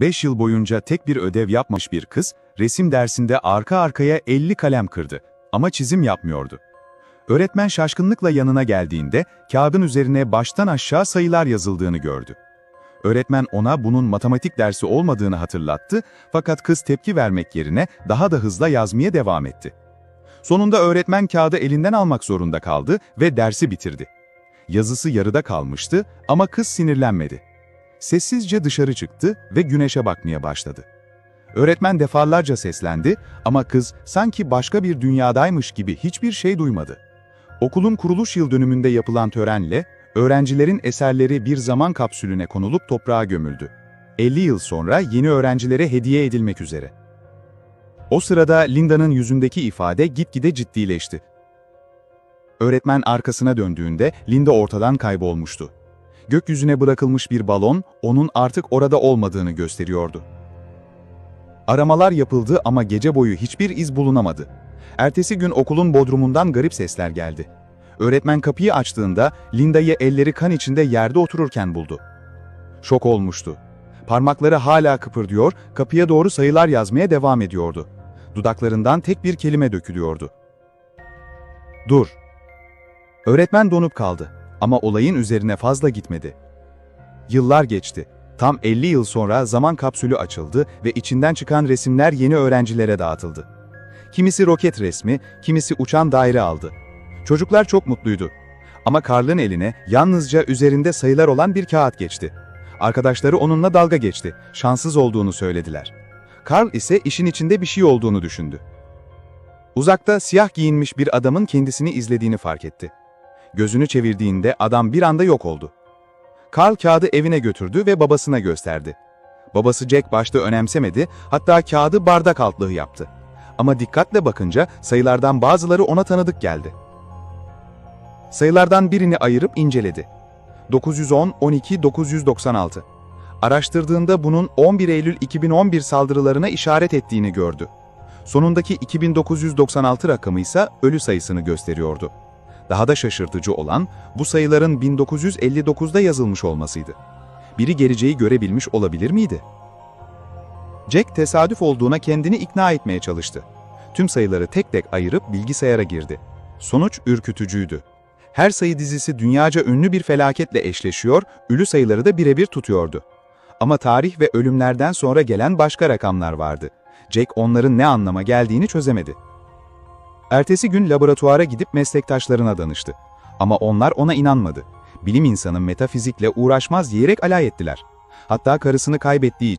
5 yıl boyunca tek bir ödev yapmamış bir kız, resim dersinde arka arkaya 50 kalem kırdı ama çizim yapmıyordu. Öğretmen şaşkınlıkla yanına geldiğinde kağıdın üzerine baştan aşağı sayılar yazıldığını gördü. Öğretmen ona bunun matematik dersi olmadığını hatırlattı fakat kız tepki vermek yerine daha da hızla yazmaya devam etti. Sonunda öğretmen kağıdı elinden almak zorunda kaldı ve dersi bitirdi. Yazısı yarıda kalmıştı ama kız sinirlenmedi. Sessizce dışarı çıktı ve güneşe bakmaya başladı. Öğretmen defalarca seslendi ama kız sanki başka bir dünyadaymış gibi hiçbir şey duymadı. Okulun kuruluş yıl dönümünde yapılan törenle öğrencilerin eserleri bir zaman kapsülüne konulup toprağa gömüldü. 50 yıl sonra yeni öğrencilere hediye edilmek üzere. O sırada Linda'nın yüzündeki ifade gitgide ciddileşti. Öğretmen arkasına döndüğünde Linda ortadan kaybolmuştu. Gökyüzüne bırakılmış bir balon onun artık orada olmadığını gösteriyordu. Aramalar yapıldı ama gece boyu hiçbir iz bulunamadı. Ertesi gün okulun bodrumundan garip sesler geldi. Öğretmen kapıyı açtığında Linda'yı elleri kan içinde yerde otururken buldu. Şok olmuştu. Parmakları hala kıpırdıyor, kapıya doğru sayılar yazmaya devam ediyordu. Dudaklarından tek bir kelime dökülüyordu. Dur. Öğretmen donup kaldı ama olayın üzerine fazla gitmedi. Yıllar geçti. Tam 50 yıl sonra zaman kapsülü açıldı ve içinden çıkan resimler yeni öğrencilere dağıtıldı. Kimisi roket resmi, kimisi uçan daire aldı. Çocuklar çok mutluydu. Ama Karl'ın eline yalnızca üzerinde sayılar olan bir kağıt geçti. Arkadaşları onunla dalga geçti, şanssız olduğunu söylediler. Karl ise işin içinde bir şey olduğunu düşündü. Uzakta siyah giyinmiş bir adamın kendisini izlediğini fark etti. Gözünü çevirdiğinde adam bir anda yok oldu. Karl kağıdı evine götürdü ve babasına gösterdi. Babası Jack başta önemsemedi, hatta kağıdı bardak altlığı yaptı. Ama dikkatle bakınca sayılardan bazıları ona tanıdık geldi. Sayılardan birini ayırıp inceledi. 910, 12, 996. Araştırdığında bunun 11 Eylül 2011 saldırılarına işaret ettiğini gördü. Sonundaki 2996 rakamı ise ölü sayısını gösteriyordu. Daha da şaşırtıcı olan bu sayıların 1959'da yazılmış olmasıydı. Biri geleceği görebilmiş olabilir miydi? Jack tesadüf olduğuna kendini ikna etmeye çalıştı. Tüm sayıları tek tek ayırıp bilgisayara girdi. Sonuç ürkütücüydü. Her sayı dizisi dünyaca ünlü bir felaketle eşleşiyor, ölü sayıları da birebir tutuyordu. Ama tarih ve ölümlerden sonra gelen başka rakamlar vardı. Jack onların ne anlama geldiğini çözemedi. Ertesi gün laboratuvara gidip meslektaşlarına danıştı. Ama onlar ona inanmadı. Bilim insanı metafizikle uğraşmaz diyerek alay ettiler. Hatta karısını kaybettiği